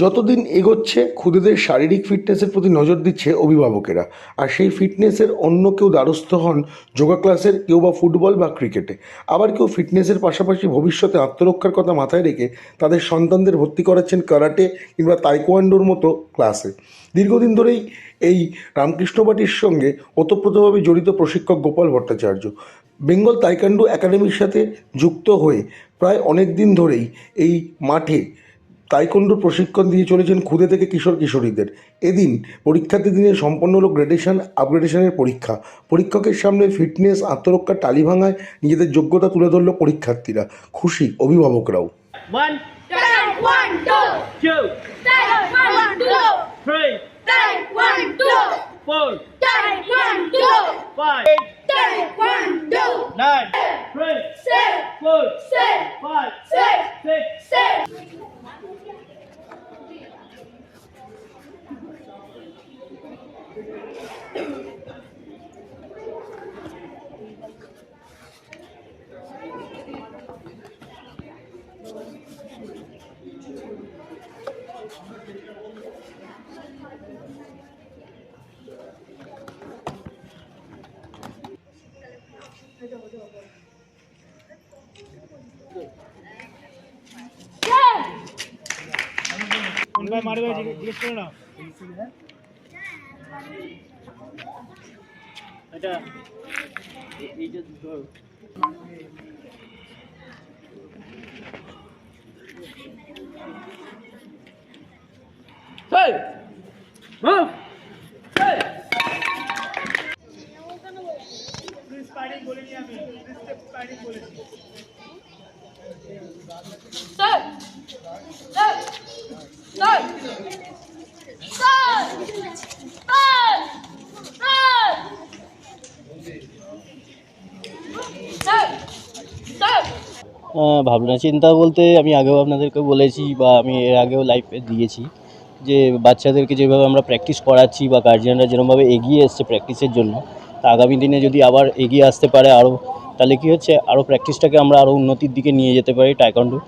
যতদিন এগোচ্ছে খুদেদের শারীরিক ফিটনেসের প্রতি নজর দিচ্ছে অভিভাবকেরা। আর সেই ফিটনেসের অন্য কেউ দ্বারস্থ হন যোগা ক্লাসের, কেউ বা ফুটবল বা ক্রিকেটে। আবার কেউ ফিটনেসের পাশাপাশি ভবিষ্যতে আত্মরক্ষার কথা মাথায় রেখে তাদের সন্তানদের ভর্তি করাচ্ছেন কারাটে কিংবা তাইকোয়ান্ডোর মতো ক্লাসে। দীর্ঘদিন ধরেই এই রামকৃষ্ণ বাটির সঙ্গে ওতপ্রোতভাবে জড়িত প্রশিক্ষক গোপাল ভট্টাচার্য। বেঙ্গল তাইকান্ডো একাডেমির সাথে যুক্ত হয়ে প্রায় অনেক দিন ধরেই এই মাঠে তাইকন্ডোর প্রশিক্ষণ দিয়ে চলেছেন খুদে থেকে কিশোর কিশোরীদের। এদিন পরীক্ষার্থী দিনে সম্পন্ন হলো গ্রেডেশন আপগ্রেডেশনের পরীক্ষা। পরীক্ষকের সামনে ফিটনেস আত্মরক্ষার টালি ভাঙায় নিজেদের যোগ্যতা তুলে ধরল পরীক্ষার্থীরা। খুশি অভিভাবকরাও। Nine, three, Six, four, six, five, six, six. six. কোনটা মারবে জিজ্ঞেস করে না এটা এইটা ধর Hey! Move! Hey! স্পাইডিং বলিনি আমি বলেছি! ভাবনা চিন্তা বলতে আমি আগেও আপনাদেরকে বলেছি বা আমি এর আগেও লাইফে দিয়েছি যে বাচ্চাদেরকে যেভাবে আমরা প্র্যাকটিস করাচ্ছি বা গার্জিয়ানরা যেরকমভাবে এগিয়ে এসছে প্র্যাকটিসের জন্য, তা আগামী দিনে যদি আবার এগিয়ে আসতে পারে আরও তাহলে কী হচ্ছে আরও প্র্যাকটিসটাকে আমরা আরও উন্নতির দিকে নিয়ে যেতে পারি টাইকন্ডো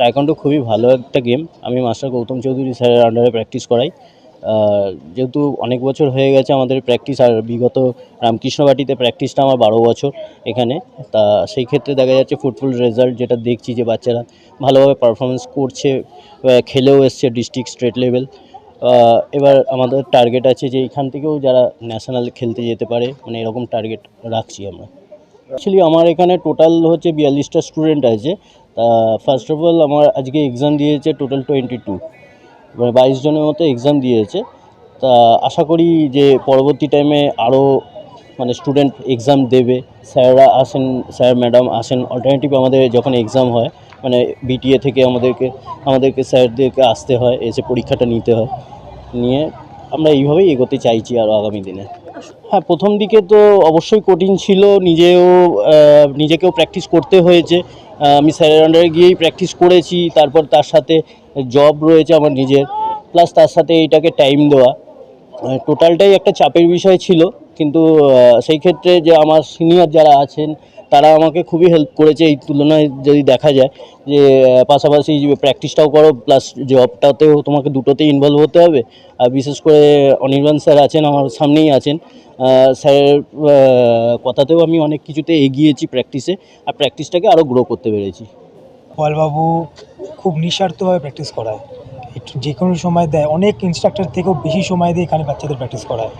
টাইকন্ডো খুবই ভালো একটা গেম আমি মাস্টার গৌতম চৌধুরী স্যারের আন্ডারে প্র্যাকটিস করাই। যেহেতু অনেক বছর হয়ে গেছে আমাদের প্র্যাকটিস আর বিগত রামকৃষ্ণবাটিতে প্র্যাকটিসটা আমার বারো বছর এখানে। তা সেই ক্ষেত্রে দেখা যাচ্ছে ফুটবল রেজাল্ট যেটা দেখছি যে বাচ্চারা ভালোভাবে পারফরমেন্স করছে খেলেও এসছে ডিস্ট্রিক্ট স্টেট লেভেল এবার আমাদের টার্গেট আছে যে এখান থেকেও যারা ন্যাশনাল খেলতে যেতে পারে মানে এরকম টার্গেট রাখছি আমরা। অ্যাকচুয়ালি আমার এখানে টোটাল হচ্ছে বিয়াল্লিশটা স্টুডেন্ট আছে। তা ফার্স্ট অফ অল আমার আজকে এক্সাম দিয়েছে টোটাল টোয়েন্টি টু মানে বাইশ জনের মতো এক্সাম দিয়েছে। তা আশা করি যে পরবর্তী টাইমে আরও মানে স্টুডেন্ট এক্সাম দেবে। স্যাররা আসেন, স্যার ম্যাডাম আসেন। অল্টারনেটিভ আমাদের যখন এক্সাম হয় মানে বিটিএ থেকে আমাদেরকে আমাদেরকে স্যারদেরকে আসতে হয়, এসে পরীক্ষাটা নিতে হয়। নিয়ে আমরা এইভাবেই এগোতে চাইছি আরও আগামী দিনে। হ্যাঁ প্রথম দিকে তো অবশ্যই কঠিন ছিল নিজেও নিজেকেও প্র্যাকটিস করতে হয়েছে। আমি স্যারের আন্ডারে গিয়েই প্র্যাকটিস করেছি তারপর তার সাথে জব রয়েছে আমার নিজের প্লাস তার সাথে এইটাকে টাইম দেওয়া। টোটালটাই একটা চাপের বিষয় ছিল কিন্তু সেই ক্ষেত্রে যে আমার সিনিয়র যারা আছেন তারা আমাকে খুবই হেল্প করেছে এই তুলনায় যদি দেখা যায় যে পাশাপাশি প্র্যাকটিসটাও করো প্লাস জবটাতেও তোমাকে দুটোতেই ইনভলভ হতে হবে। আর বিশেষ করে অনির্বাণ স্যার আছেন, আমার সামনেই আছেন। স্যারের কথাতেও আমি অনেক কিছুতে এগিয়েছি প্র্যাকটিসে আর প্র্যাকটিসটাকে আরও গ্রো করতে পেরেছি। গোপালবাবু খুব নিঃস্বার্থভাবে প্র্যাকটিস করায়। যে কোনো সময় দেয়, অনেক ইনস্ট্রাক্টর থেকেও বেশি সময় দিয়ে এখানে বাচ্চাদের প্র্যাকটিস করায়।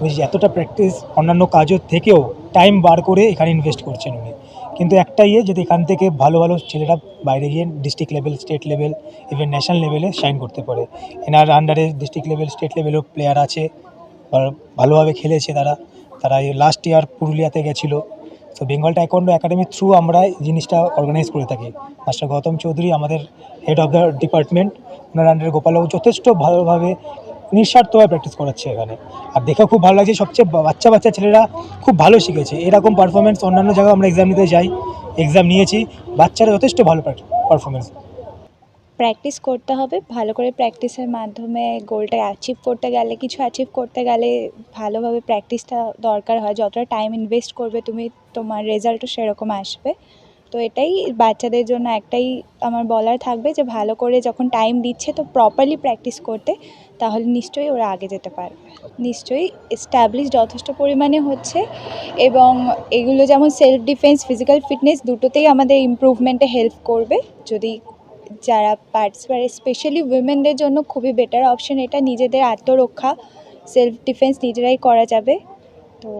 বুঝছি এতটা প্র্যাকটিস অন্যান্য কাজের থেকেও টাইম বার করে এখানে ইনভেস্ট করছেন উনি। কিন্তু একটাই ইয়ে যদি এখান থেকে ভালো ভালো ছেলেরা বাইরে গিয়ে district level state level even national লেভেলে শাইন করতে পারে। এনার আন্ডারে ডিস্ট্রিক্ট লেভেল স্টেট লেভেলও প্লেয়ার আছে ভালোভাবে খেলেছে তারা। তারা লাস্ট ইয়ার পুরুলিয়াতে গেছিল। তো বেঙ্গল টাইকন্ডো একাডেমির থ্রু আমরা জিনিসটা অর্গানাইজ করে থাকি। মাস্টার গৌতম চৌধুরী আমাদের হেড অফ দ্য ডিপার্টমেন্ট ওনার আন্ডারে গোপালবাবু যথেষ্ট ভালোভাবে নিঃস্বার্থভাবে প্র্যাকটিস করাচ্ছে এখানে। আর দেখে খুব ভালো লাগছে, সবচেয়ে বাচ্চা বাচ্চা ছেলেরা খুব ভালো শিখেছে। এরকম পারফরমেন্স অন্যান্য জায়গায় আমরা এক্সাম নিতে যাই এক্সাম নিয়েছি, বাচ্চারা যথেষ্ট ভালো পারফরমেন্স প্র্যাকটিস করতে হবে, ভালো করে প্র্যাকটিসের মাধ্যমে গোলটা অ্যাচিভ করতে গেলে, কিছু অ্যাচিভ করতে গেলে ভালোভাবে প্র্যাকটিসটা দরকার হয়। যতটা টাইম ইনভেস্ট করবে, তুমি তোমার রেজাল্টও সেরকম আসবে। তো এটাই বাচ্চাদের জন্য একটাই আমার বলার থাকবে যে ভালো করে যখন টাইম দিচ্ছে তো প্রপারলি প্র্যাকটিস করতে, তাহলে নিশ্চয়ই ওরা আগে যেতে পারবে। নিশ্চয়ই এস্টাবলিশ যথেষ্ট পরিমাণে হচ্ছে এবং এগুলো যেমন সেলফ ডিফেন্স ফিজিক্যাল ফিটনেস দুটোতেই আমাদের ইমপ্রুভমেন্টে হেল্প করবে। যদি যারা পার্টিসিপেট স্পেশালি উইমেনদের জন্য খুবই বেটার অপশন এটা, নিজেদের আত্মরক্ষা সেলফ ডিফেন্স নিজেরাই করা যাবে। তো